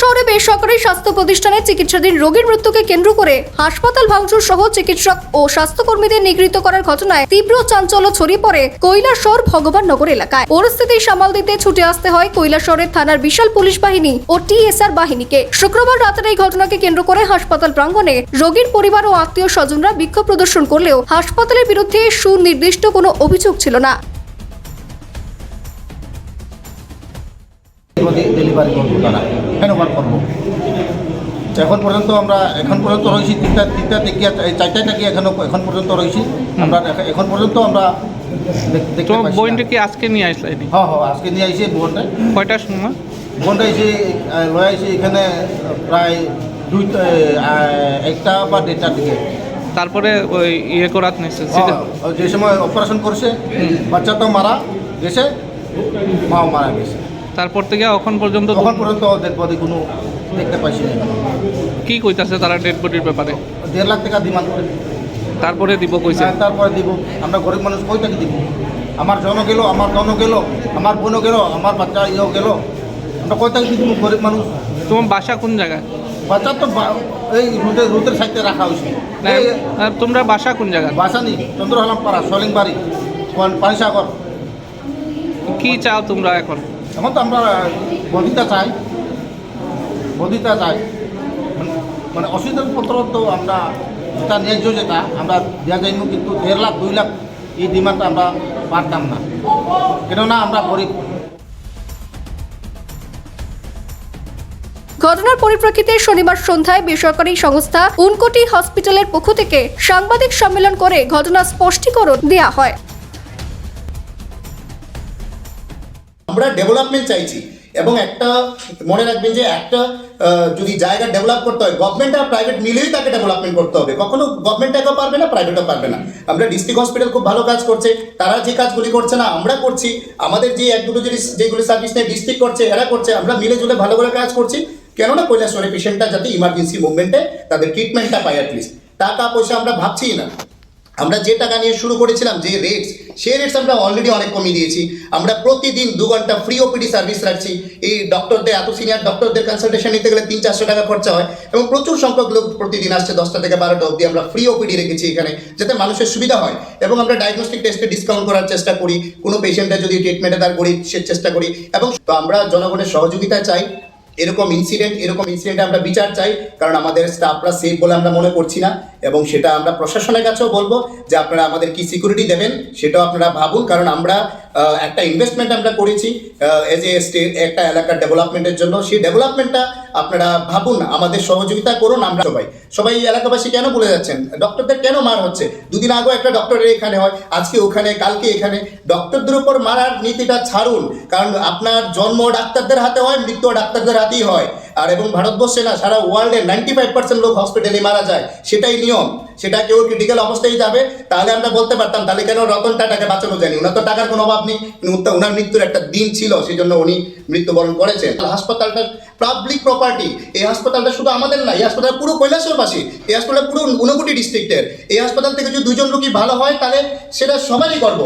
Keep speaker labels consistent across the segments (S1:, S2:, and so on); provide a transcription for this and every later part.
S1: শহরে বেসরকারি স্বাস্থ্য প্রতিষ্ঠানে চিকিৎসাধীন রোগীর মৃত্যুকে কেন্দ্র করে হাসপাতাল ভাঙচুর সহ চিকিৎসক ও স্বাস্থ্যকর্মীদের নিগৃহীত করার ঘটনায় তীব্র চাঞ্চল্য ছড়িয়ে পড়ে শহর ভগবান নগর এলাকায়। পরিস্থিতি সামাল দিতে ছুটে আসতে হয় কৈলাসহরের থানার বিশাল পুলিশ বাহিনী ও টিএসআর বাহিনীকে। শুক্রবার রাতের এই ঘটনাকে কেন্দ্র করে হাসপাতাল প্রাঙ্গণে রোগীর পরিবার ও আত্মীয় স্বজনরা বিক্ষোভ প্রদর্শন করলেও হাসপাতালের বিরুদ্ধে সুনির্দিষ্ট কোনো অভিযোগ ছিল না।
S2: ডেলিভারি করব তারা। বার করব? এখন পর্যন্ত আমরা এখন পর্যন্ত রয়েছি তিনটা তিনটা টেকিয়া এই চারটা টেকিয়া এখন এখন পর্যন্ত রয়েছি। আমরা এখন পর্যন্ত আমরা
S3: তো কি আজকে নিয়ে
S2: হ্যাঁ হ্যাঁ আজকে নিয়ে আইসি বোনটা
S3: কয়টার সময়?
S2: বোনটা এসে আহ, লয়ে আইসি এখানে প্রায় দুইটা একটা বা দেড়টার দিকে।
S3: তারপরে ওই ইয়ে করাত
S2: হ্যাঁ, যে সময় অপারেশন করছে বাচ্চা তো মারা গেছে মাও মারা গেছে।
S3: তারপর থেকে এখন পর্যন্ত
S2: তখন পর্যন্ত ওদের বডি কোনো দেখতে পাইছি না
S3: কি কইতাছে তারা ডেড বডির ব্যাপারে?
S2: দেড় লাখ টাকা ডিমান্ড করে।
S3: তারপরে দিব কইছে?
S2: হ্যাঁ, তারপরে দিব। আমরা গরিব মানুষ কই টাকা দিব? আমার জন গেল আমার জন গেল আমার বোনও গেল আমার বাচ্চা ইয়েও গেল। আমরা কই টাকা দিব গরিব মানুষ?
S3: তোমার বাসা কোন জায়গায়?
S2: বাচ্চা তো এই রুটের রুটের সাইডে রাখা হয়েছে।
S3: তোমরা বাসা কোন জায়গায়?
S2: বাসানি চন্দ্রহালাম পাড়া সলিংবাড়ি পানিসাগর।
S3: কি চাও তোমরা এখন?
S2: এখন তো আমরা বদিতা চাই। বদিতা চাই। মানে- মানে অসুবিধাপত্র তো আমরা যেটা ন্যায্য যেটা, আমরা দেওয়া যাইনি কিন্তু দেড় লাখ, দুই লাখ এই ডিমান্ডটা আমরা পারতাম না। কেননা আমরা গরিব।
S1: ঘটনার পরিপ্রেক্ষিতে শনিবার সন্ধ্যায় বেসরকারি সংস্থা উনকোটি হসপিটালের পক্ষ থেকে সাংবাদিক সম্মেলন করে ঘটনা স্পষ্টীকরণ দেয়া হয়।
S4: আমরা ডেভেলপমেন্ট চাইছি। এবং একটা, মনে রাখবেন যে একটা যদি জায়গা ডেভেলপ করতে হয় গভর্নমেন্ট আর প্রাইভেট মিলেই তাকে ডেভেলপমেন্ট করতে হবে। কখনো গভর্নমেন্ট একা পারবে না প্রাইভেটও পারবে না। আমরা ডিস্ট্রিক্ট হসপিটাল খুব ভালো কাজ করছে, তারা যে কাজগুলি করছে না, আমরা করছি। আমাদের যে এক দুটো জিনিস, যেগুলি সার্ভিস নেই ডিস্ট্রিক্ট করছে, এরা করছে, আমরা মিলে জুলে ভালো করে কাজ করছি। কেননা কৈলাসরে পেশেন্টটা যাতে ইমার্জেন্সি মুভমেন্টে তাদের ট্রিটমেন্টটা পায় অ্যাটলিস্ট টাকা পয়সা আমরা ভাবছি না। আমরা যে টাকা নিয়ে শুরু করেছিলাম, যে রেটস সেই রেটস আমরা অলরেডি অনেক কমিয়ে দিয়েছি। আমরা প্রতিদিন দু ঘণ্টা ফ্রি ওপিডি সার্ভিস রাখছি। এই ডক্টরদের এত সিনিয়র ডক্টরদের কনসালটেশন নিতে গেলে তিন, চারশো টাকা খরচা হয় এবং প্রচুর সংখ্যক লোক প্রতিদিন আসছে দশটা থেকে বারোটা অবধি। আমরা ফ্রি ওপিডি রেখেছি এখানে, যাতে মানুষের সুবিধা হয় এবং আমরা ডায়াগনস্টিক টেস্টে ডিসকাউন্ট করার চেষ্টা করি। কোনো পেশেন্টের যদি ট্রিটমেন্টে তার করি সে চেষ্টা করি। এবং আমরা জনগণের সহযোগিতা চাই। এরকম ইনসিডেন্ট এরকম ইনসিডেন্টে আমরা বিচার চাই, কারণ আমাদের স্টাফরা সেফ বলে আমরা মনে করছি না, এবং সেটা আমরা প্রশাসনের কাছেও বলব যে আপনারা আমাদের কি সিকিউরিটি দেবেন সেটাও আপনারা ভাবুন, কারণ আমরা একটা ইনভেস্টমেন্ট আমরা করেছি এজ এ স্টেট একটা এলাকার ডেভেলপমেন্টের জন্য। সেই ডেভেলপমেন্টটা আপনারা ভাবুন, আমাদের সহযোগিতা করুন আমরা সবাই। সবাই এলাকাবাসী কেন বলে যাচ্ছেন? ডক্টরদের কেন মার হচ্ছে? দুদিন আগেও একটা ডক্টরের এখানে হয়, আজকে ওখানে, কালকে এখানে। ডক্টরদের উপর মারার নীতিটা ছাড়ুন, কারণ আপনার জন্ম ডাক্তারদের হাতে হয়, মৃত্যু ডাক্তারদের হাতেই হয়। আর এবং ভারতবর্ষে না, সারা ওয়ার্ল্ডে নাইনটি ফাইভ পার্সেন্ট লোক হসপিটালে মারা যায়। সেটাই নিয়ম। সেটা কেউ ক্রিটিক্যাল অবস্থায় যাবে, তাহলে আমরা বলতে পারতাম, তাহলে কেন রতন টাটাকে বাঁচানো যায়নি? ওনার তো টাকার কোনো অভাব নেই। ওনার মৃত্যুর একটা দিন ছিল সেই জন্য উনি মৃত্যুবরণ করেছেন। হাসপাতালটা পাবলিক প্রপার্টি এই হাসপাতালটা শুধু আমাদের না, এই হাসপাতাল পুরো কৈলাসরবাসী এই হাসপাতাল পুরো ঊনকোটি ডিস্ট্রিক্টের এই হাসপাতাল থেকে যদি দুজন রোগী ভালো হয়, তাহলে সেটা সবারই গর্ব।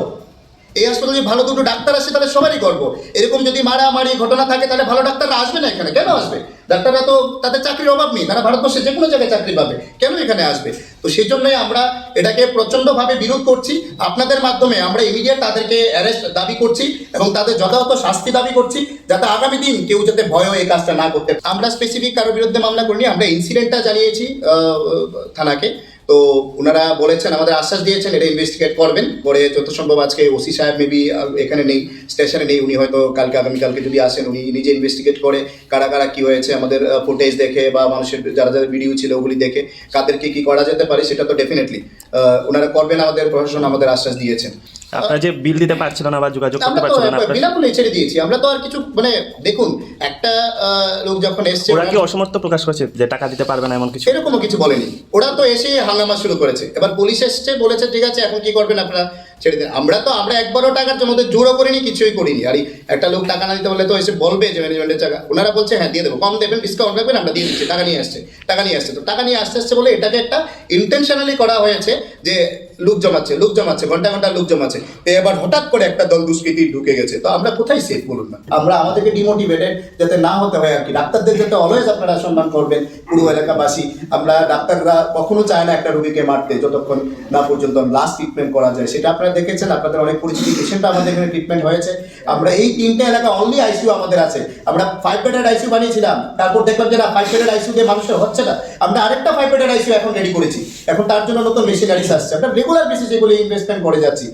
S4: এই হাসপাতালে ভালো দুটো ডাক্তার আসে, তাহলে সবারই গর্ব। এরকম যদি মারামারি ঘটনা থাকে, তাহলে ভালো ডাক্তাররা আসবে না এখানে? কেন আসবে? ডাক্তাররা তো তাদের চাকরির অভাব নেই, তারা ভারতবর্ষে যে কোনো জায়গায় চাকরি পাবে। কেন এখানে আসবে? তো সেই জন্যই আমরা এটাকে প্রচণ্ডভাবে বিরোধ করছি। আপনাদের মাধ্যমে আমরা ইমিডিয়েট তাদেরকে অ্যারেস্ট দাবি করছি এবং তাদের যথাযথ শাস্তি দাবি করছি, যাতে আগামী দিন কেউ যাতে ভয়ও এই কাজটা না করতে আমরা স্পেসিফিক কারোর বিরুদ্ধে মামলা করিনি, আমরা ইনসিডেন্টটা জানিয়েছি থানাকে। তো ওনারা বলেছেন, আমাদের আশ্বাস দিয়েছেন, এটা ইনভেস্টিগেট করবেন। পরে যত সম্ভব আজকে ওসি সাহেব মেবি এখানে নেই, স্টেশনে নেই, উনি হয়তো কালকে, আগামীকালকে যদি আসেন, উনি নিজে ইনভেস্টিগেট করে কারা কারা কী হয়েছে, আমাদের ফুটেজ দেখে বা মানুষের যারা যারা ভিডিও ছিল ওগুলি দেখে কাদেরকে কী করা যেতে পারে, সেটা তো ডেফিনেটলি ওনারা করবেন আমাদের প্রশাসন আমাদের আশ্বাস দিয়েছেন।
S5: আপনারা যে বিল দিতে পারছিল না বা যোগাযোগ করতে পারছিল না
S4: বিনামূল্যে ছেড়ে দিয়েছি। আমরা তো আর কিছু মানে দেখুন একটা আহ, লোক যখন এসেছে
S5: ওরা কি অসমর্থ প্রকাশ করেছে যে টাকা দিতে পারবে না এমন কিছু?
S4: এরকমও কিছু বলেনি। ওরা তো এসে হাঙ্গামা শুরু করেছে। এবার পুলিশ এসছে বলেছে ঠিক আছে এখন কি করবেন আপনারা? ছেড়ে দেন আমরা তো, আমরা একবারও টাকার জন্য ওদের জোরও করিনি, কিছুই করিনি। আর একটা লোক টাকা না দিতে বললে তো এসে বলবে যে ম্যানেজমেন্টের টাকা। ওনারা বলছে হ্যাঁ দিয়ে দেবো। কম দেবেন ডিসকাউন্ট রাখবেন, আমরা দিয়ে দিচ্ছি। টাকা নিয়ে আসছে, টাকা নিয়ে আসছে। তো টাকা নিয়ে আসতে আসছে বলে এটাকে একটা ইন্টেনশনালি করা হয়েছে যে লোক জমাচ্ছে লোক জমাচ্ছে, ঘণ্টা ঘণ্টা লোক জমাচ্ছে। তো এবার হঠাৎ করে একটা দল দুষ্কৃতি ঢুকে গেছে। তো আমরা কোথায় সেফ বলুন না? আমরা আমাদেরকে ডিমোটিভেটেড যাতে না হতে হয় আর কি ডাক্তারদের যাতে অলওয়েজ আপনারা সম্মান করবেন, পুরো এলাকাবাসী। আমরা ডাক্তাররা কখনো চায় না একটা রুগীকে মারতে, যতক্ষণ না পর্যন্ত লাস্ট ট্রিটমেন্ট করা যায়। সেটা আপনারা দেখেছেন, আপনাদের অনেক পরিচিত পেশেন্ট আমাদের এখানে ট্রিটমেন্ট হয়েছে। আমরা এই তিনটে এলাকা অনলি আইসিউ আমাদের আছে। আমরা ফাইভ বেডেড আইসিউ বানিয়েছিলাম। তারপর দেখলাম যে না ফাইভ বেডেড আইসিউ দিয়ে মানুষের হচ্ছে না। আমরা আরেকটা ফাইভ বেডেড আইসিউ এখন রেডি করেছি। এখন তার জন্য নতুন মেশিনারিজ আসছে। আমরা রেগুলার বেসিস এগুলো ইনভেস্টমেন্ট করে যাচ্ছি।